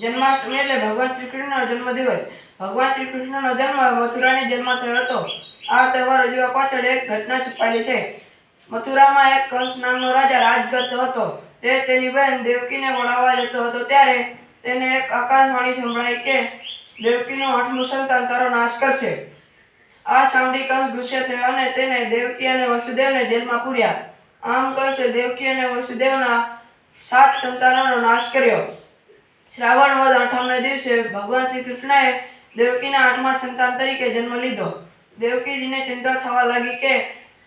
જન્માષ્ટમી એટલે ભગવાન શ્રી કૃષ્ણનો જન્મદિવસ. ભગવાન શ્રી કૃષ્ણનો જન્મ મથુરાની જેલમાં થયો હતો. આ તહેવાર ઉજવવા પાછળ એક ઘટના છુપાયેલી છે. મથુરામાં એક કંસ નામનો રાજા રાજ કરતો હતો. તે તેની બહેન દેવકીને મળવા જતો હતો. ત્યારે તેને એક આકાશવાણી સંભળાઈ કે દેવકીનું આઠમું સંતાન તારો નાશ કરશે. આ સાંભળી કંસ ગુસ્સે થયો અને તેને દેવકી અને વસુદેવને જેલમાં પૂર્યા. આમ કંસે દેવકી અને વસુદેવના સાત સંતાનોનો નાશ કર્યો. શ્રાવણ વદ આઠમને દિવસે ભગવાન શ્રી કૃષ્ણએ દેવકીના આઠમા સંતાન તરીકે જન્મ લીધો. દેવકીજીને ચિંતા થવા લાગી કે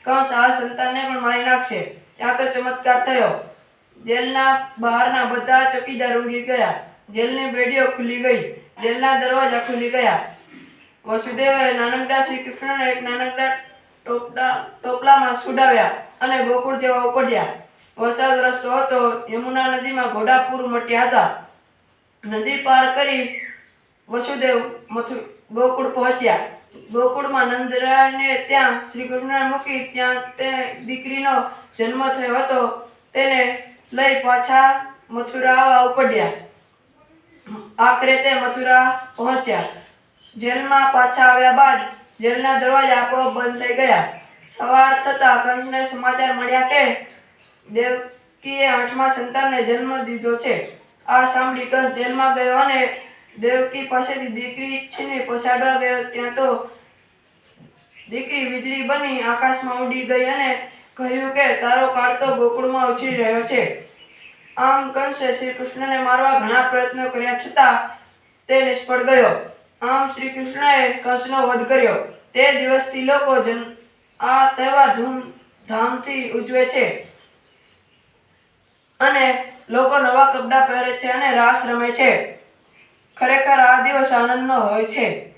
કંસ આ સંતાનને પણ મારી નાખશે. ત્યાં તો ચમત્કાર થયો. જેલના બહારના બધા ચોકીદાર ઊંઘી ગયા. જેલની બેડીઓ ખુલી ગઈ. જેલના દરવાજા ખુલી ગયા. વસુદેવે નાનકડા શ્રી કૃષ્ણને એક નાનકડા ટોપડા, ટોપલામાં સુડાવ્યા અને ગોકુળ જેવા ઉપડ્યા. વરસાદ રસ્તો હતો. યમુના નદીમાં ઘોડાપુર મટ્યા હતા. નદી પાર કરી વસુદેવ મથુ ગોકુળ પહોંચ્યા. ગોકુળમાં નંદરાયને ત્યાં શ્રી કૃષ્ણ મૂકી ત્યાં તે દીકરીનો જન્મ થયો હતો. તેને લઈ પાછા મથુરા આવવા ઉપડ્યા. આખરે તે મથુરા પહોંચ્યા. જેલમાં પાછા આવ્યા બાદ જેલના દરવાજા આપોઆપ બંધ થઈ ગયા. સવાર થતાં કંસને સમાચાર મળ્યા કે દેવકીએ આઠમા સંતાનને જન્મ દીધો છે. આ સાંભળી કંસ જેલમાં ગયો અને દેવકી પાસેથી દીકરી છીની પછાડવા ગયો. ત્યાં તો દીકરી વીજળી બની આકાશમાં ઉડી ગઈ અને કહ્યું કે, તારો કાળ તો ઉછરી રહ્યો છે. આમ કંસે શ્રી કૃષ્ણને મારવા ઘણા પ્રયત્નો કર્યા છતાં તે નિષ્ફળ ગયો. આમ શ્રી કૃષ્ણએ કંસનો વધ કર્યો. તે દિવસથી લોકો જન આ તહેવાર ધૂમધામથી ઉજવે છે. અને લોકો નવા કપડાં પહેરે છે અને રાસ રમે છે. ખરેખર આ દિવસ આનંદનો હોય છે.